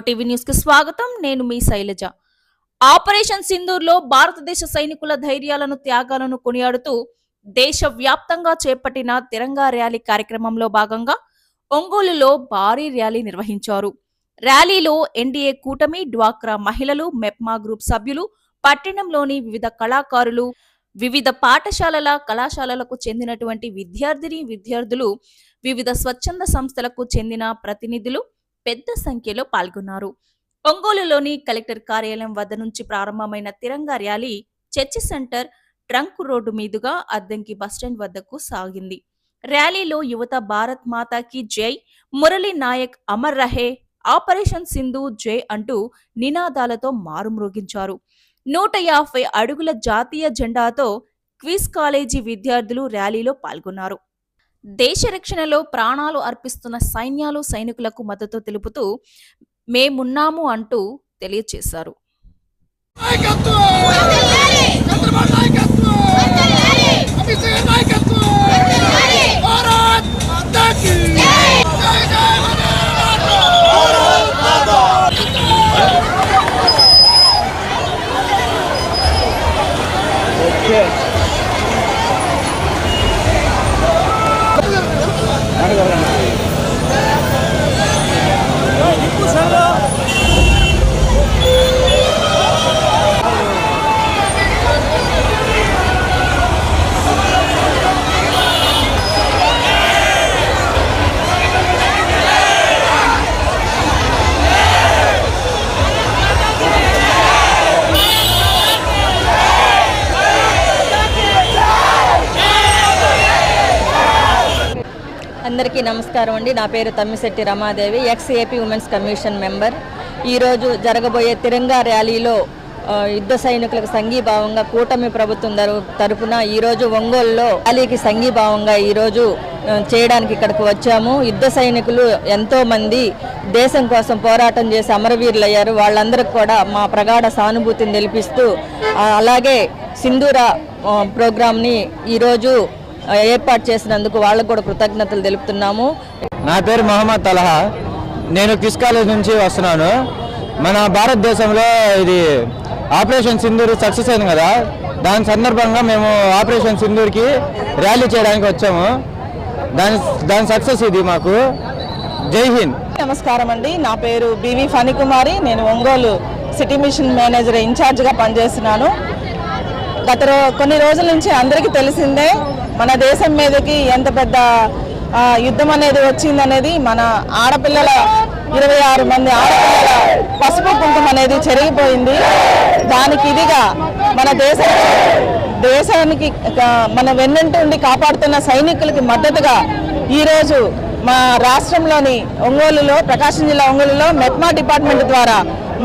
OTV న్యూస్కి స్వాగతం. నేను మీ శైలజ. ఆపరేషన్ సింధూర్లో భారతదేశ సైనికుల ధైర్యాలను త్యాగాలను కొనియాడుతూ దేశవ్యాప్తంగా చేపట్టిన తిరంగా ర్యాలీ కార్యక్రమంలో భాగంగా ఒంగోలులో భారీ ర్యాలీ నిర్వహించారు. ర్యాలీలో ఎన్డీఏ కూటమి డ్వాక్రా మహిళలు మెప్మా గ్రూప్ సభ్యులు పట్టణంలోని వివిధ కళాకారులు వివిధ పాఠశాలల కళాశాలలకు చెందినటువంటి విద్యార్థిని విద్యార్థులు వివిధ స్వచ్ఛంద సంస్థలకు చెందిన ప్రతినిధులు పెద్ద సంఖ్యలో పాల్గొన్నారు. ఒంగోలులోని కలెక్టర్ కార్యాలయం వద్ద నుంచి ప్రారంభమైన Tiranga rally church centre trunk road మీదుగా అద్దంకి బస్టాండ్ వద్దకు సాగింది. ర్యాలీలో యువత భారత్ మాతాకి జై మురళీ నాయక్ అమర్ రహే ఆపరేషన్ సింధు జై అంటూ నినాదాలతో మారుమ్రోగించారు. నూట యాభై అడుగుల జాతీయ జెండాతో క్విజ్ కాలేజీ విద్యార్థులు ర్యాలీలో పాల్గొన్నారు. దేశ రక్షణలో ప్రాణాలు అర్పిస్తున్న సైన్యాలు సైనికులకు మద్దతు తెలుపుతూ మేమున్నాము అంటూ తెలియజేశారు నాయకత్వం Gracias. అందరికీ నమస్కారం అండి. నా పేరు Tammisetti Ramadevi ex AP women's commission member. ఈరోజు జరగబోయే తిరంగా ర్యాలీలో యుద్ధ సైనికులకు సంఘీభావంగా కూటమి ప్రభుత్వం తరఫున తరపున ఈరోజు ఒంగోలులో ర్యాలీకి సంఘీభావంగా ఈరోజు చేయడానికి ఇక్కడికి వచ్చాము. యుద్ధ సైనికులు ఎంతోమంది దేశం కోసం పోరాటం చేసి అమరవీరులయ్యారు. వాళ్ళందరికి కూడా మా ప్రగాఢ సానుభూతిని తెలిపిస్తూ అలాగే సింధూర ప్రోగ్రామ్ని ప్రోగ్రాంని ఈరోజు ఏర్పాటు చేసినందుకు వాళ్ళకు కూడా కృతజ్ఞతలు తెలుపుతున్నాము. నా పేరు మహమ్మద్ తలహా. నేను క్విస్ కాలేజ్ నుంచి వస్తున్నాను. మన భారతదేశంలో ఇది ఆపరేషన్ సింధూర్ సక్సెస్ అయింది కదా. దాని సందర్భంగా మేము ఆపరేషన్ సింధూర్కి ర్యాలీ చేయడానికి వచ్చాము. దాని దాని సక్సెస్ ఇది మాకు. జై హింద్. నమస్కారం అండి. నా పేరు బివి ఫణికుమారి. నేను ఒంగోలు సిటీ మిషన్ మేనేజర్ ఇన్ఛార్జ్గా పనిచేస్తున్నాను. గత కొన్ని రోజుల నుంచి అందరికీ తెలిసిందే మన దేశం మీదకి ఎంత పెద్ద యుద్ధం అనేది వచ్చిందనేది మన ఆడపిల్లల ఇరవై ఆరు మంది ఆడపిల్లల పసుపు కుంకుమ అనేది చెరిగిపోయింది. దానికి ఇదిగా మన దేశ దేశానికి మన వెన్నంటుండి కాపాడుతున్న సైనికులకి మద్దతుగా ఈరోజు మా రాష్ట్రంలోని ఒంగోలులో ప్రకాశం జిల్లా ఒంగోలులో మెప్మా డిపార్ట్మెంట్ ద్వారా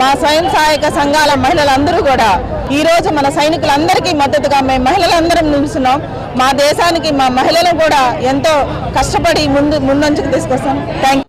మా స్వయం సహాయక సంఘాల మహిళలందరూ కూడా ఈ రోజు మన సైనికులందరికీ మద్దతుగా మేము మహిళలందరం నిలుస్తున్నాం. మా దేశానికి మా మహిళలు కూడా ఎంతో కష్టపడి ముందు ముందంచుకు తీసుకొస్తాం. థ్యాంక్